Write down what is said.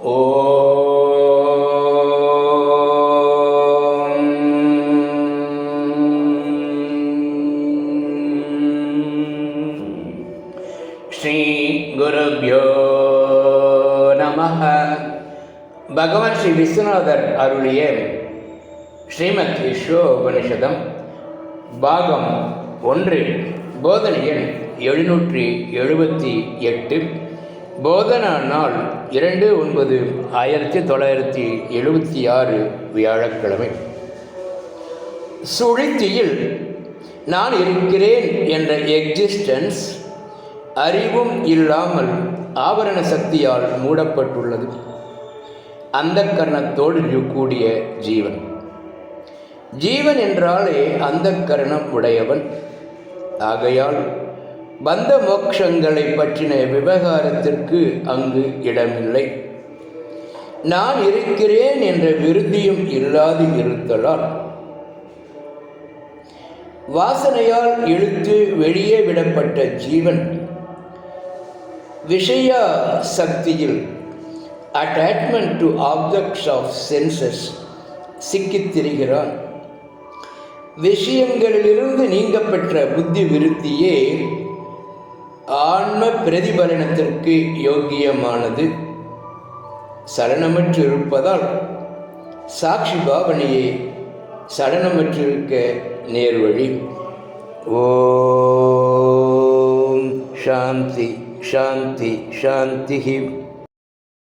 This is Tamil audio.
ஸ்ரீ குருபியோ நமः பகவான் ஸ்ரீ விஸ்வநாதர் அருளிய ஸ்ரீமத் விஸ்வோபனிஷதம் பாகம் ஒன்று போதனையில் எழுநூற்றி எழுபத்தி எட்டு போதனா நாள் இரண்டு ஒன்பது ஆயிரத்தி தொள்ளாயிரத்தி எழுபத்தி ஆறு வியாழக்கிழமை. சுழித்தியில் நான் இருக்கிறேன் என்ற எக்ஸிஸ்டன்ஸ் அறிவும் இல்லாமல் ஆவரண சக்தியால் மூடப்பட்டுள்ளது. அந்த கரணத்தோடு கூடிய ஜீவன். ஜீவன் என்றாலே அந்த கரணம் உடையவன். ஆகையால் பந்த மோக்ஷங்களை பற்றின விவகாரத்திற்கு அங்கு இடமில்லை. நான் இருக்கிறேன் என்ற விருத்தியும் இல்லாது இருத்தலால். வாசனையால் இழுத்து வெளியே விடப்பட்ட ஜீவன் விஷய சக்தியில் attachment to objects of senses சிக்கித் திரிகிறான். விஷயங்களிலிருந்து நீங்கப்பெற்ற புத்தி விருத்தியே ஆன்ம பிரதிபலனத்திற்கு யோக்கியமானது. சலனமற்று இருப்பதால் சாட்சி பாவனையே சலனமற்றிருக்க நேர்வழி. ஓம். சாந்தி சாந்தி சாந்தி